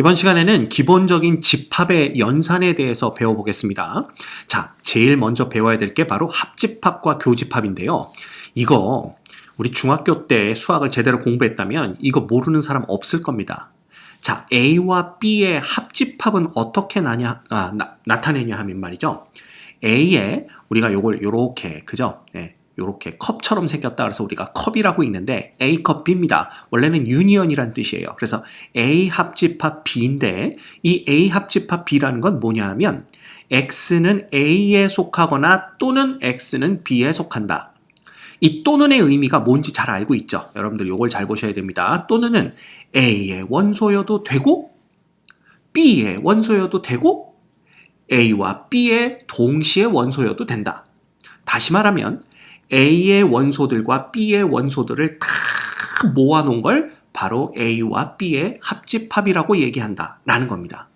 이번 시간에는 기본적인 집합의 연산에 대해서 배워보겠습니다. 자, 제일 먼저 배워야 될 게 바로 합집합과 교집합인데요. 이거 우리 중학교 때 수학을 제대로 공부했다면 이거 모르는 사람 없을 겁니다. 자, A와 B의 합집합은 어떻게 나냐, 아, 나, 타내냐 하면 말이죠. A에 우리가 요걸 요렇게, 그죠? 네, 요렇게 컵처럼 생겼다 그래서 우리가 컵이라고 읽는데 A컵 B입니다. 원래는 유니언이란 뜻이에요. 그래서 A 합집합 B인데 이 A 합집합 B라는 건 뭐냐 하면 X는 A에 속하거나 또는 X는 B에 속한다. 이 또는의 의미가 뭔지 잘 알고 있죠. 여러분들 요걸 잘 보셔야 됩니다. 또는은 A의 원소여도 되고 B의 원소여도 되고 A와 B의 동시에 원소여도 된다. 다시 말하면 A의 원소들과 B의 원소들을 다 모아놓은 걸 바로 A와 B의 합집합이라고 얘기한다. 라는 겁니다.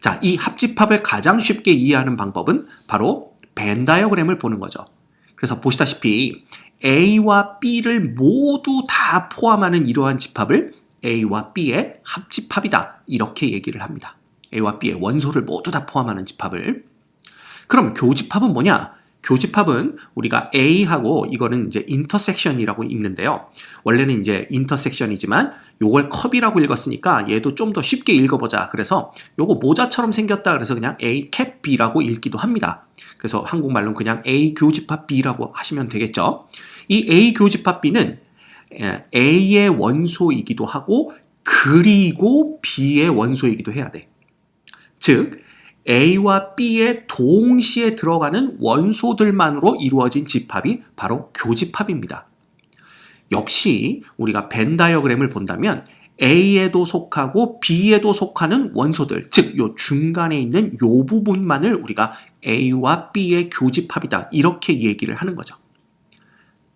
자, 이 합집합을 가장 쉽게 이해하는 방법은 바로 벤 다이어그램을 보는 거죠. 그래서 보시다시피 A와 B를 모두 다 포함하는 이러한 집합을 A와 B의 합집합이다. 이렇게 얘기를 합니다. A와 B의 원소를 모두 다 포함하는 집합을. 그럼 교집합은 뭐냐? 교집합은 우리가 A하고 이거는 이제 인터섹션이라고 읽는데요. 원래는 이제 인터섹션이지만 요걸 컵이라고 읽었으니까 얘도 좀 더 쉽게 읽어보자. 그래서 요거 모자처럼 생겼다. 그래서 그냥 A 캡 B라고 읽기도 합니다. 그래서 한국말로는 그냥 A 교집합 B라고 하시면 되겠죠. 이 A 교집합 B는 A의 원소이기도 하고 그리고 B의 원소이기도 해야 돼. 즉 A와 B에 동시에 들어가는 원소들만으로 이루어진 집합이 바로 교집합입니다. 역시 우리가 벤 다이어그램을 본다면 A에도 속하고 B에도 속하는 원소들, 즉, 요 중간에 있는 요 부분만을 우리가 A와 B의 교집합이다. 이렇게 얘기를 하는 거죠.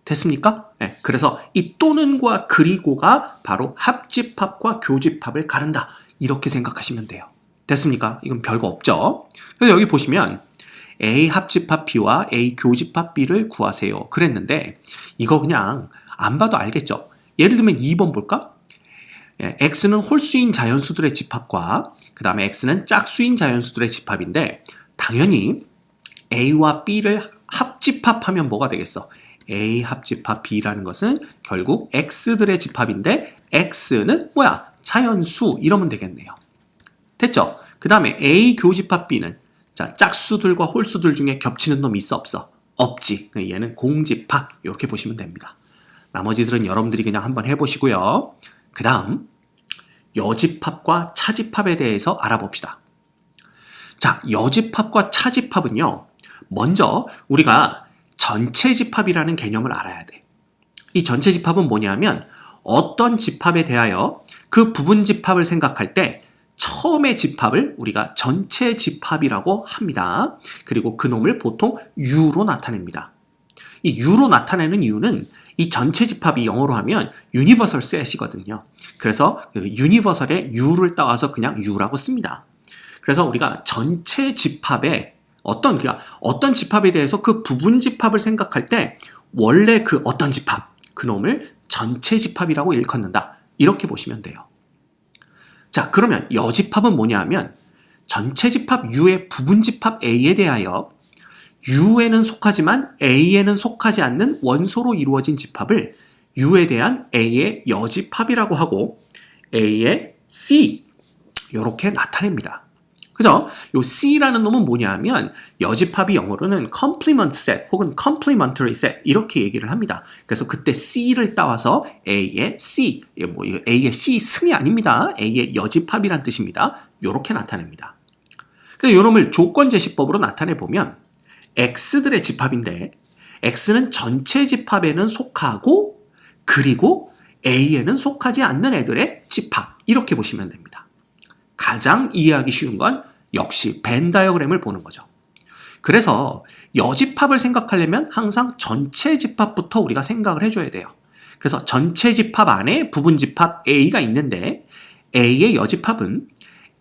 됐습니까? 네, 그래서 이 또는과 그리고가 바로 합집합과 교집합을 가른다. 이렇게 생각하시면 돼요. 됐습니까? 이건 별거 없죠. 그래서 여기 보시면 A 합집합 B와 A 교집합 B를 구하세요. 그랬는데 이거 그냥 안 봐도 알겠죠. 예를 들면 2번 볼까? 예, X는 홀수인 자연수들의 집합과 그 다음에 X는 짝수인 자연수들의 집합인데 당연히 A와 B를 합집합하면 뭐가 되겠어? A 합집합 B라는 것은 결국 X들의 집합인데 X는 뭐야? 자연수 이러면 되겠네요. 됐죠? 그 다음에 A 교집합 B는 자 짝수들과 홀수들 중에 겹치는 놈이 있어 없어? 없지. 얘는 공집합 이렇게 보시면 됩니다. 나머지들은 여러분들이 그냥 한번 해보시고요. 그 다음 여집합과 차집합에 대해서 알아봅시다. 자, 여집합과 차집합은요. 먼저 우리가 전체 집합이라는 개념을 알아야 돼. 이 전체 집합은 뭐냐면 어떤 집합에 대하여 그 부분 집합을 생각할 때 처음의 집합을 우리가 전체 집합이라고 합니다. 그리고 그놈을 보통 U로 나타냅니다. 이 U로 나타내는 이유는 이 전체 집합이 영어로 하면 universal set이거든요. 그래서 universal의 U를 따와서 그냥 U라고 씁니다. 그래서 우리가 전체 집합에 어떤 그러니까 어떤 집합에 대해서 그 부분 집합을 생각할 때 원래 그 어떤 집합 그놈을 전체 집합이라고 일컫는다. 이렇게 보시면 돼요. 자, 그러면 여집합은 뭐냐 하면 전체 집합 U의 부분 집합 A에 대하여 U에는 속하지만 A에는 속하지 않는 원소로 이루어진 집합을 U에 대한 A의 여집합이라고 하고 A의 C 이렇게 나타냅니다. 그죠? 요 C라는 놈은 뭐냐 하면 여집합이 영어로는 complement set 혹은 complementary set 이렇게 얘기를 합니다. 그래서 그때 C를 따와서 A의 C, 뭐 A의 C 승이 아닙니다. A의 여집합이란 뜻입니다. 요렇게 나타냅니다. 그래서 요 놈을 조건 제시법으로 나타내 보면 X들의 집합인데 X는 전체 집합에는 속하고 그리고 A에는 속하지 않는 애들의 집합 이렇게 보시면 됩니다. 가장 이해하기 쉬운 건 역시 벤 다이어그램을 보는 거죠. 그래서 여집합을 생각하려면 항상 전체 집합부터 우리가 생각을 해줘야 돼요. 그래서 전체 집합 안에 부분 집합 A가 있는데 A의 여집합은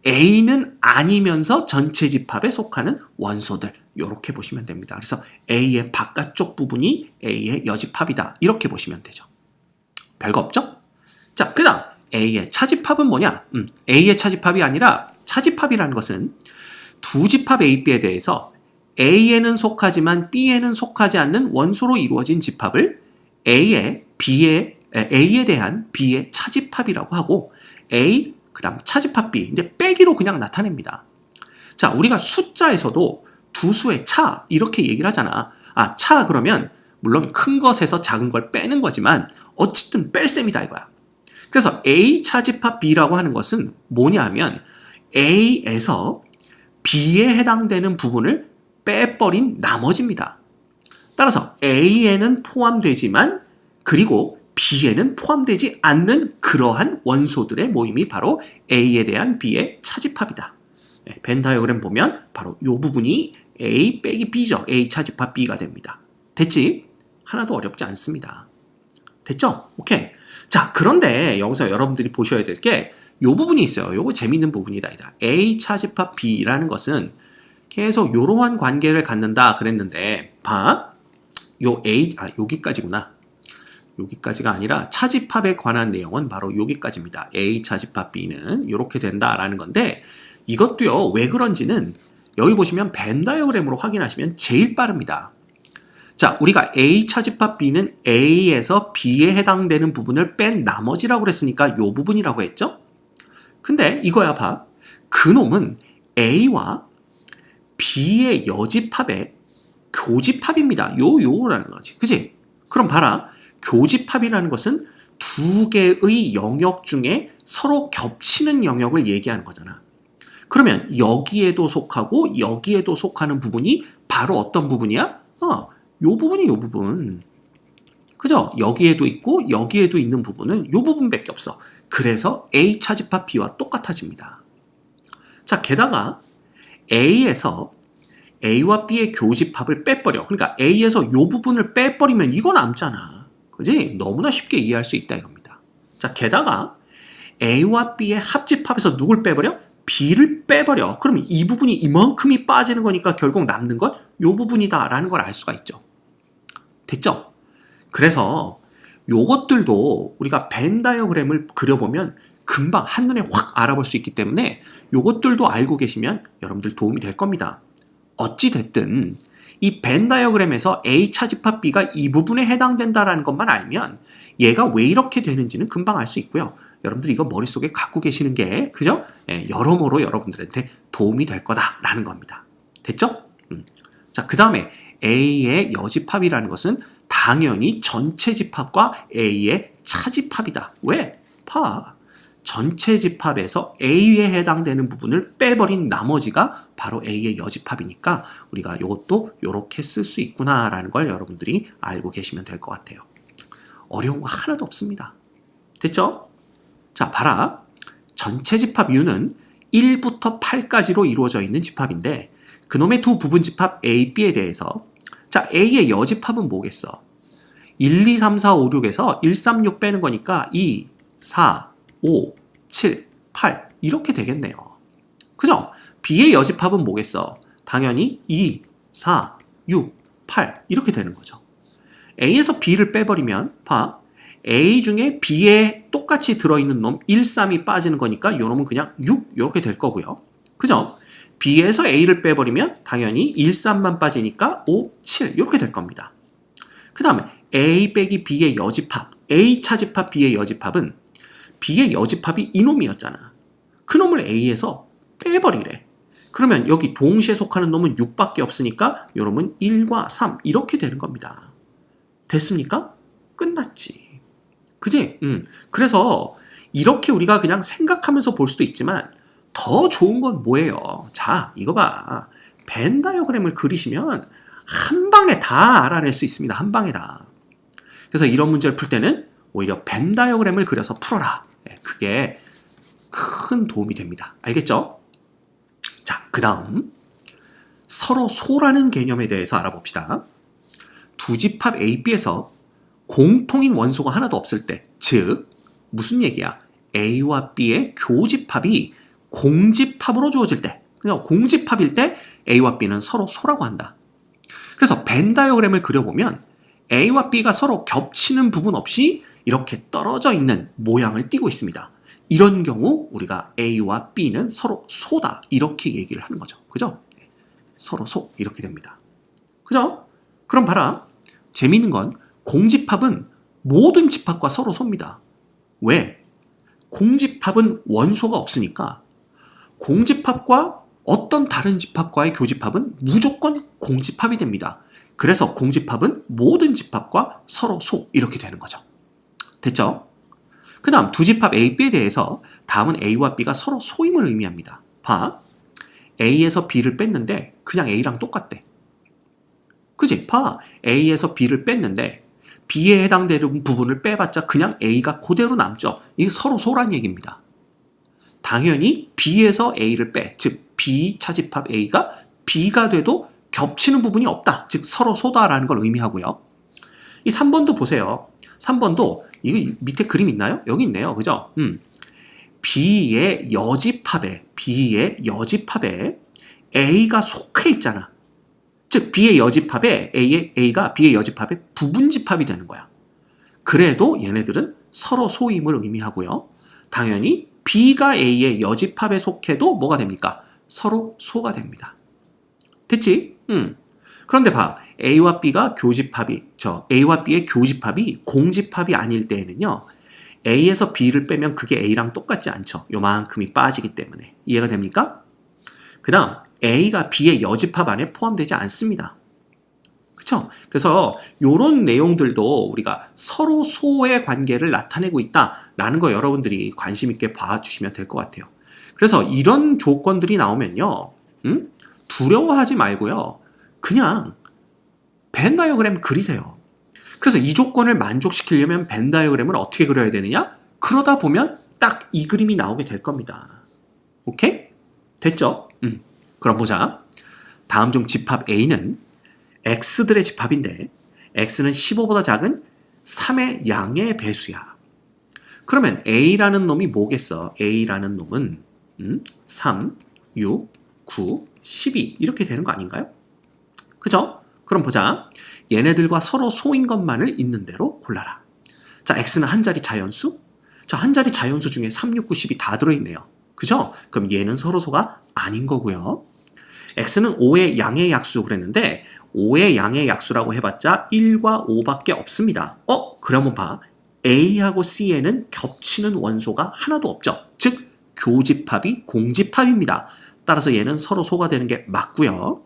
A는 아니면서 전체 집합에 속하는 원소들 이렇게 보시면 됩니다. 그래서 A의 바깥쪽 부분이 A의 여집합이다 이렇게 보시면 되죠. 별거 없죠? 자, 그 다음 A의 차집합은 뭐냐? 음, A의 차집합이 아니라 차집합이라는 것은 두 집합 A, B에 대해서 A에는 속하지만 B에는 속하지 않는 원소로 이루어진 집합을 A의 B의 에, A에 대한 B의 차집합이라고 하고 A 그다음 차집합 B 이제 빼기로 그냥 나타냅니다. 자, 우리가 숫자에서도 두 수의 차 이렇게 얘기를 하잖아. 아, 차 그러면 물론 큰 것에서 작은 걸 빼는 거지만 어쨌든 뺄셈이다 이거야. 그래서 A 차집합 B라고 하는 것은 뭐냐 하면 A에서 B에 해당되는 부분을 빼버린 나머지입니다. 따라서 A에는 포함되지만 그리고 B에는 포함되지 않는 그러한 원소들의 모임이 바로 A에 대한 B의 차집합이다. 네, 벤 다이어그램 보면 바로 이 부분이 A 빼기 B죠. A 차집합 B가 됩니다. 됐지? 하나도 어렵지 않습니다. 됐죠? 오케이. 자, 그런데 여기서 여러분들이 보셔야 될 게 이 부분이 있어요. 요거 재밌는 부분이다. 이다. A 차집합 B라는 것은 계속 이러한 관계를 갖는다 그랬는데 봐. 요 A 아 여기까지구나. 여기까지가 아니라 차집합에 관한 내용은 바로 여기까지입니다. A 차집합 B는 이렇게 된다라는 건데 이것도요. 왜 그런지는 여기 보시면 벤 다이어그램으로 확인하시면 제일 빠릅니다. 자, 우리가 A 차집합 B는 A에서 B에 해당되는 부분을 뺀 나머지라고 그랬으니까 이 부분이라고 했죠? 근데 이거야 봐. 그놈은 A와 B의 여집합의 교집합입니다. 요, 요라는 거지. 그지? 그럼 봐라. 교집합이라는 것은 두 개의 영역 중에 서로 겹치는 영역을 얘기하는 거잖아. 그러면 여기에도 속하고 여기에도 속하는 부분이 바로 어떤 부분이야? 어, 요 부분이 요 부분. 그죠? 여기에도 있고 여기에도 있는 부분은 요 부분밖에 없어. 그래서 A 차집합 B와 똑같아집니다. 자, 게다가 A에서 A와 B의 교집합을 빼버려. 그러니까 A에서 요 부분을 빼버리면 이거 남잖아. 그지? 너무나 쉽게 이해할 수 있다 이겁니다. 자, 게다가 A와 B의 합집합에서 누굴 빼버려? B를 빼버려. 그러면 이 부분이 이만큼이 빠지는 거니까 결국 남는 건 요 부분이다라는 걸 알 수가 있죠. 됐죠? 그래서 요것들도 우리가 벤 다이어그램을 그려보면 금방 한눈에 확 알아볼 수 있기 때문에 요것들도 알고 계시면 여러분들 도움이 될 겁니다. 어찌됐든 이 벤 다이어그램에서 A 차집합 B가 이 부분에 해당된다라는 것만 알면 얘가 왜 이렇게 되는지는 금방 알 수 있고요. 여러분들 이거 머릿속에 갖고 계시는 게 그죠? 예, 여러모로 여러분들한테 도움이 될 거다라는 겁니다. 됐죠? 음. 자, 그 다음에 A의 여집합이라는 것은 당연히 전체 집합과 A의 차집합이다. 왜? 파. 전체 집합에서 A에 해당되는 부분을 빼버린 나머지가 바로 A의 여집합이니까 우리가 이것도 이렇게 쓸 수 있구나라는 걸 여러분들이 알고 계시면 될 것 같아요. 어려운 거 하나도 없습니다. 됐죠? 자, 봐라. 전체 집합 U는 1부터 8까지로 이루어져 있는 집합인데 그놈의 두 부분 집합 A, B에 대해서 자, A의 여집합은 뭐겠어? 1, 2, 3, 4, 5, 6에서 1, 3, 6 빼는 거니까 2, 4, 5, 7, 8 이렇게 되겠네요. 그죠? B의 여집합은 뭐겠어? 당연히 2, 4, 6, 8 이렇게 되는 거죠. A에서 B를 빼버리면 봐. A 중에 B에 똑같이 들어있는 놈 1, 3이 빠지는 거니까 요 놈은 그냥 6 이렇게 될 거고요. 그죠? B에서 A를 빼버리면 당연히 1, 3만 빠지니까 5, 7 이렇게 될 겁니다. 그 다음에 A 빼기 B의 여집합, A 차집합 B의 여집합은 B의 여집합이 이놈이었잖아. 그 놈을 A에서 빼버리래. 그러면 여기 동시에 속하는 놈은 6밖에 없으니까 요 놈은 1과 3 이렇게 되는 겁니다. 됐습니까? 끝났지. 그지? 음. 그래서 이렇게 우리가 그냥 생각하면서 볼 수도 있지만 더 좋은 건 뭐예요? 자, 이거 봐. 벤 다이어그램을 그리시면 한 방에 다 알아낼 수 있습니다. 한 방에 다. 그래서 이런 문제를 풀 때는 오히려 벤 다이어그램을 그려서 풀어라. 네, 그게 큰 도움이 됩니다. 알겠죠? 자, 그 다음 서로 소라는 개념에 대해서 알아봅시다. 두 집합 A, B에서 공통인 원소가 하나도 없을 때, 즉 무슨 얘기야? A와 B의 교집합이 공집합으로 주어질 때, 그냥 공집합일 때 A와 B는 서로 소라고 한다. 그래서 벤 다이어그램을 그려보면 A와 B가 서로 겹치는 부분 없이 이렇게 떨어져 있는 모양을 띠고 있습니다. 이런 경우 우리가 A와 B는 서로 소다 이렇게 얘기를 하는 거죠. 그죠? 서로 소 이렇게 됩니다. 그죠? 그럼 봐라. 재미있는 건 공집합은 모든 집합과 서로 섭니다. 왜? 공집합은 원소가 없으니까 공집합과 어떤 다른 집합과의 교집합은 무조건 공집합이 됩니다. 그래서 공집합은 모든 집합과 서로 소 이렇게 되는 거죠. 됐죠? 그 다음 두 집합 A, B에 대해서 다음은 A와 B가 서로 소임을 의미합니다. 봐. A에서 B를 뺐는데 그냥 A랑 똑같대. 그지? 봐. A에서 B를 뺐는데 B에 해당되는 부분을 빼봤자 그냥 A가 그대로 남죠. 이게 서로 소란 얘기입니다. 당연히 B에서 A를 빼, 즉 B 차집합 A가 B가 돼도 겹치는 부분이 없다. 즉 서로 소다라는 걸 의미하고요. 이 3번도 보세요. 3번도 이거 밑에 그림 있나요? 여기 있네요. 그죠? 음. B의 여집합에 B의 여집합에 A가 속해 있잖아. 즉 B의 여집합에 A의 A가 B의 여집합에 부분집합이 되는 거야. 그래도 얘네들은 서로 소임을 의미하고요. 당연히 B가 A의 여집합에 속해도 뭐가 됩니까? 서로 소가 됩니다. 됐지? 음. 그런데 봐. A와 B가 교집합이, 저 A와 B의 교집합이 공집합이 아닐 때에는요. A에서 B를 빼면 그게 A랑 똑같지 않죠. 요만큼이 빠지기 때문에. 이해가 됩니까? 그 다음, A가 B의 여집합 안에 포함되지 않습니다. 그쵸? 그래서 요런 내용들도 우리가 서로 소의 관계를 나타내고 있다라는 거 여러분들이 관심 있게 봐주시면 될 것 같아요. 그래서 이런 조건들이 나오면요. 음? 두려워하지 말고요. 그냥 벤 다이어그램 그리세요. 그래서 이 조건을 만족시키려면 벤 다이어그램을 어떻게 그려야 되느냐? 그러다 보면 딱 이 그림이 나오게 될 겁니다. 오케이? 됐죠? 음. 그럼 보자. 다음 중 집합 A는 X들의 집합인데 X는 15보다 작은 3의 양의 배수야. 그러면 A라는 놈이 뭐겠어? A라는 놈은 음? 3, 6, 9, 12 이렇게 되는 거 아닌가요? 그죠? 그럼 보자. 얘네들과 서로 소인 것만을 있는 대로 골라라. 자, x는 한 자리 자연수? 자, 한 자리 자연수 중에 3, 6, 9, 10이 다 들어있네요. 그죠? 그럼 얘는 서로 소가 아닌 거고요. x는 5의 양의 약수 그랬는데 5의 양의 약수라고 해봤자 1과 5밖에 없습니다. 어? 그러면 봐. A하고 C에는 겹치는 원소가 하나도 없죠. 즉 교집합이 공집합입니다. 따라서 얘는 서로 소가 되는 게 맞고요.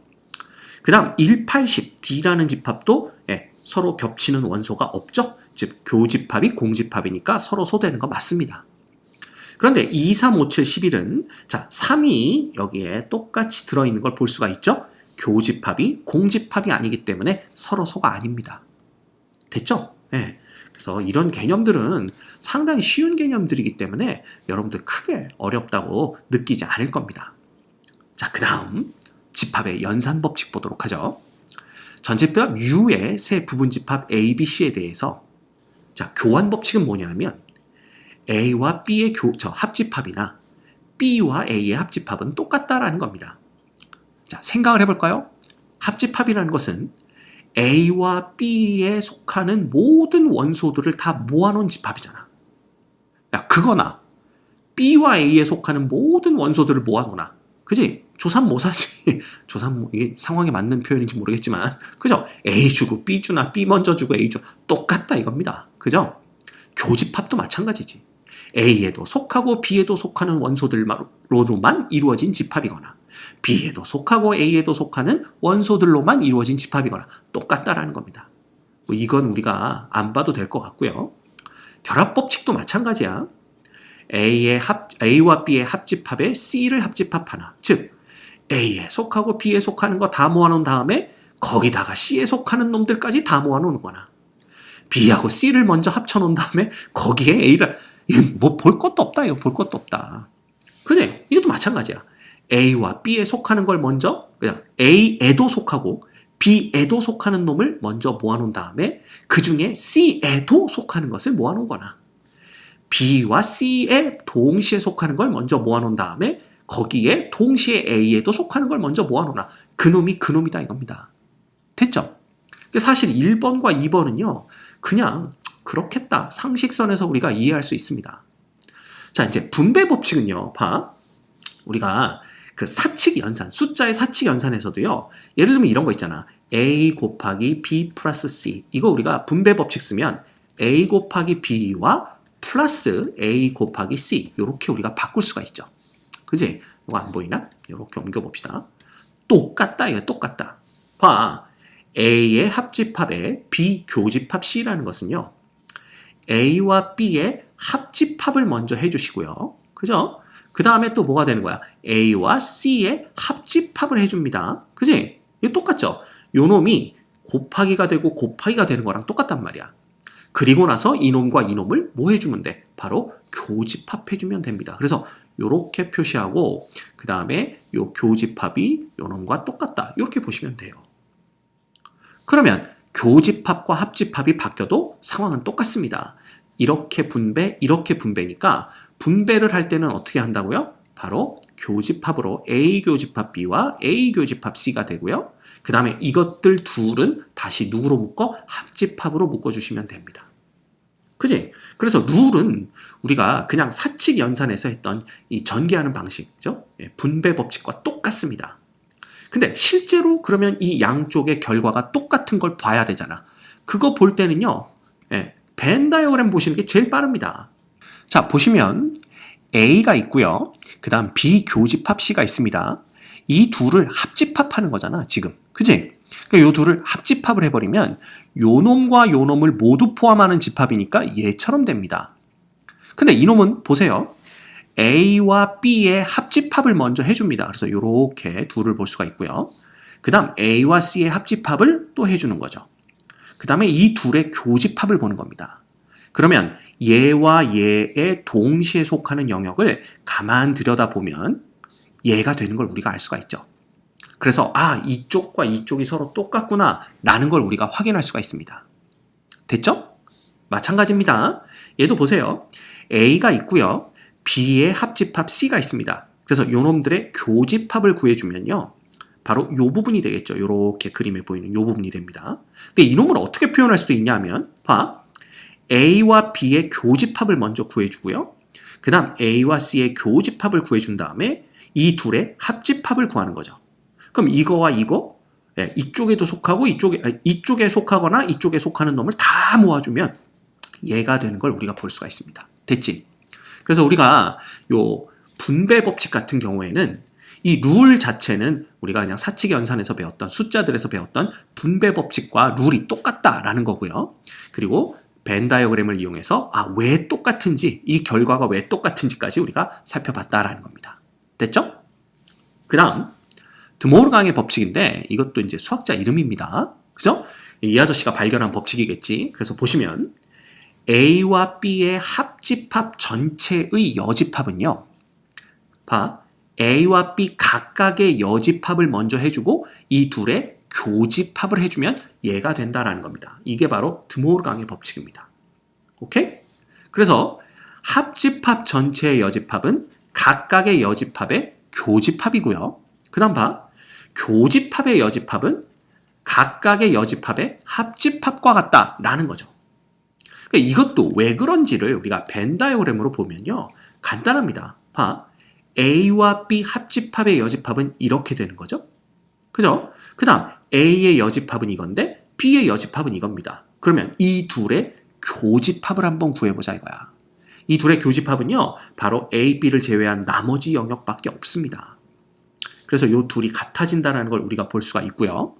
그 다음 1, 80, D라는 집합도 예, 서로 겹치는 원소가 없죠. 즉 교집합이 공집합이니까 서로 소되는 거 맞습니다. 그런데 2, 3, 5, 7, 11은 자 3이 여기에 똑같이 들어있는 걸 볼 수가 있죠. 교집합이 공집합이 아니기 때문에 서로 소가 아닙니다. 됐죠? 예. 그래서 이런 개념들은 상당히 쉬운 개념들이기 때문에 여러분들 크게 어렵다고 느끼지 않을 겁니다. 자, 그 다음 집합의 연산 법칙 보도록 하죠. 전체집합 U의 세 부분 집합 A, B, C에 대해서 자, 교환 법칙은 뭐냐면 A와 B의 교, 저 합집합이나 B와 A의 합집합은 똑같다라는 겁니다. 자, 생각을 해볼까요? 합집합이라는 것은 A와 B에 속하는 모든 원소들을 다 모아놓은 집합이잖아. 야, 그거나 B와 A에 속하는 모든 원소들을 모아놓나. 그지? 조삼모사지. 조삼모, 이게 상황에 맞는 표현인지 모르겠지만. 그죠? A 주고 B 주나 B 먼저 주고 A 주. 똑같다 이겁니다. 그죠? 교집합도 마찬가지지. A에도 속하고 B에도 속하는 원소들로만 이루어진 집합이거나 B에도 속하고 A에도 속하는 원소들로만 이루어진 집합이거나 똑같다라는 겁니다. 뭐 이건 우리가 안 봐도 될 것 같고요. 결합 법칙도 마찬가지야. A의 합, A와 B의 합집합에 C를 합집합하나. 즉, A에 속하고 B에 속하는 거 다 모아놓은 다음에 거기다가 C에 속하는 놈들까지 다 모아놓는 거나. B하고 C를 먼저 합쳐놓은 다음에 거기에 A를 뭐 볼 것도 없다 이거 볼 것도 없다. 그지? 이것도 마찬가지야. A와 B에 속하는 걸 먼저 그냥 A에도 속하고 B에도 속하는 놈을 먼저 모아놓은 다음에 그 중에 C에도 속하는 것을 모아놓은 거나 B와 C에 동시에 속하는 걸 먼저 모아놓은 다음에 거기에 동시에 A에도 속하는 걸 먼저 모아놓나 그 놈이 그 놈이다 이겁니다. 됐죠? 사실 1번과 2번은요 그냥 그렇겠다 상식선에서 우리가 이해할 수 있습니다. 자, 이제 분배 법칙은요. 봐. 우리가 그 사칙 연산, 숫자의 사칙 연산에서도요. 예를 들면 이런 거 있잖아. a 곱하기 b 플러스 c. 이거 우리가 분배 법칙 쓰면 a 곱하기 b와 플러스 a 곱하기 c. 이렇게 우리가 바꿀 수가 있죠. 그지? 이거 안 보이나? 이렇게 옮겨봅시다. 똑같다, 이거 똑같다. 봐. a의 합집합에 b 교집합 c라는 것은요. a와 b의 합집합을 먼저 해주시고요. 그죠? 그 다음에 또 뭐가 되는 거야? a와 c의 합집합을 해줍니다. 그지? 이거 똑같죠? 요 놈이 곱하기가 되고 곱하기가 되는 거랑 똑같단 말이야. 그리고 나서 이놈과 이놈을 뭐 해주면 돼? 바로 교집합해주면 됩니다. 그래서 요렇게 표시하고 그 다음에 요 교집합이 요 놈과 똑같다. 이렇게 보시면 돼요. 그러면 교집합과 합집합이 바뀌어도 상황은 똑같습니다. 이렇게 분배, 이렇게 분배니까 분배를 할 때는 어떻게 한다고요? 바로 교집합으로 A 교집합 B와 A 교집합 C가 되고요. 그 다음에 이것들 둘은 다시 누구로 묶어? 합집합으로 묶어주시면 됩니다. 그지? 그래서 룰은 우리가 그냥 사칙 연산에서 했던 이 전개하는 방식죠? 예, 분배 법칙과 똑같습니다. 근데 실제로 그러면 이 양쪽의 결과가 똑같은 걸 봐야 되잖아. 그거 볼 때는요, 예, 벤 다이어그램 보시는 게 제일 빠릅니다. 자, 보시면 A가 있고요. 그 다음 B 교집합 C가 있습니다. 이 둘을 합집합하는 거잖아, 지금. 그지? 그러니까 요 둘을 합집합을 해버리면 요 놈과 요 놈을 모두 포함하는 집합이니까 얘처럼 됩니다. 근데 이놈은 보세요. A와 B의 합집합을 먼저 해줍니다. 그래서 이렇게 둘을 볼 수가 있고요. 그 다음 A와 C의 합집합을 또 해주는 거죠. 그 다음에 이 둘의 교집합을 보는 겁니다. 그러면 얘와 얘의 동시에 속하는 영역을 가만 들여다보면 얘가 되는 걸 우리가 알 수가 있죠. 그래서 아 이쪽과 이쪽이 서로 똑같구나 라는 걸 우리가 확인할 수가 있습니다. 됐죠? 마찬가지입니다. 얘도 보세요. A가 있고요. B의 합집합 C가 있습니다. 그래서 요놈들의 교집합을 구해주면요. 바로 요 부분이 되겠죠. 요렇게 그림에 보이는 요 부분이 됩니다. 근데 이놈을 어떻게 표현할 수도 있냐면 봐. A와 B의 교집합을 먼저 구해주고요. 그 다음 A와 C의 교집합을 구해준 다음에 이 둘의 합집합을 구하는 거죠. 그럼 이거와 이거 예, 이쪽에도 속하고 이쪽에 이쪽에 속하거나 이쪽에 속하는 놈을 다 모아주면 얘가 되는 걸 우리가 볼 수가 있습니다. 됐지? 그래서 우리가 요 분배 법칙 같은 경우에는 이 룰 자체는 우리가 그냥 사칙 연산에서 배웠던 숫자들에서 배웠던 분배 법칙과 룰이 똑같다라는 거고요. 그리고 벤 다이어그램을 이용해서 아 왜 똑같은지 이 결과가 왜 똑같은지까지 우리가 살펴봤다라는 겁니다. 됐죠? 그 다음 드모르 강의 법칙인데 이것도 이제 수학자 이름입니다. 그죠? 이 아저씨가 발견한 법칙이겠지. 그래서 보시면 A와 B의 합집합 전체의 여집합은요. 봐. A와 B 각각의 여집합을 먼저 해주고 이 둘의 교집합을 해주면 얘가 된다라는 겁니다. 이게 바로 드모르강의 법칙입니다. 오케이? 그래서 합집합 전체의 여집합은 각각의 여집합의 교집합이고요. 그 다음 봐. 교집합의 여집합은 각각의 여집합의 합집합과 같다라는 거죠. 그러니까 이것도 왜 그런지를 우리가 벤 다이어그램으로 보면요. 간단합니다. 봐. A와 B 합집합의 여집합은 이렇게 되는 거죠. 그죠? 그 다음 A의 여집합은 이건데 B의 여집합은 이겁니다. 그러면 이 둘의 교집합을 한번 구해보자 이거야. 이 둘의 교집합은요. 바로 A, B를 제외한 나머지 영역밖에 없습니다. 그래서 이 둘이 같아진다는 걸 우리가 볼 수가 있고요.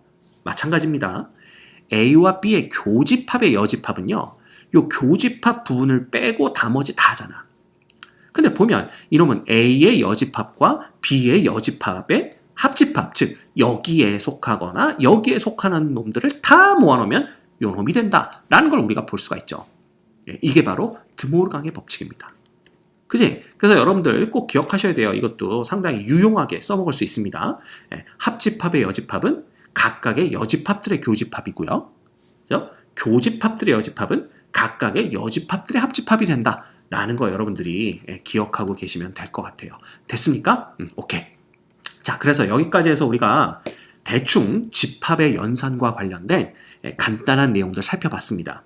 마찬가지입니다. A와 B의 교집합의 여집합은요. 이 교집합 부분을 빼고 나머지 다잖아. 근데 보면 이놈은 A의 여집합과 B의 여집합의 합집합, 즉 여기에 속하거나 여기에 속하는 놈들을 다 모아놓으면 요 놈이 된다라는 걸 우리가 볼 수가 있죠. 예, 이게 바로 드모르강의 법칙입니다. 그지? 그래서 여러분들 꼭 기억하셔야 돼요. 이것도 상당히 유용하게 써먹을 수 있습니다. 예, 합집합의 여집합은 각각의 여집합들의 교집합이고요. 그죠? 교집합들의 여집합은 각각의 여집합들의 합집합이 된다 라는 거 여러분들이 예, 기억하고 계시면 될 것 같아요. 됐습니까? 음, 오케이. 자, 그래서 여기까지 해서 우리가 대충 집합의 연산과 관련된 예, 간단한 내용들 살펴봤습니다.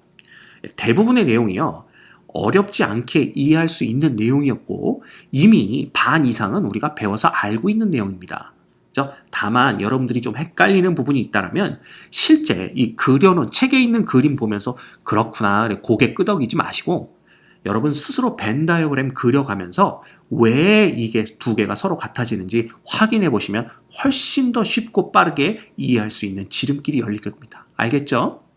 대부분의 내용이요. 어렵지 않게 이해할 수 있는 내용이었고 이미 반 이상은 우리가 배워서 알고 있는 내용입니다. 다만 여러분들이 좀 헷갈리는 부분이 있다면 실제 이 그려놓은 책에 있는 그림 보면서 그렇구나 고개 끄덕이지 마시고 여러분 스스로 벤 다이어그램 그려가면서 왜 이게 두 개가 서로 같아지는지 확인해 보시면 훨씬 더 쉽고 빠르게 이해할 수 있는 지름길이 열릴 겁니다. 알겠죠?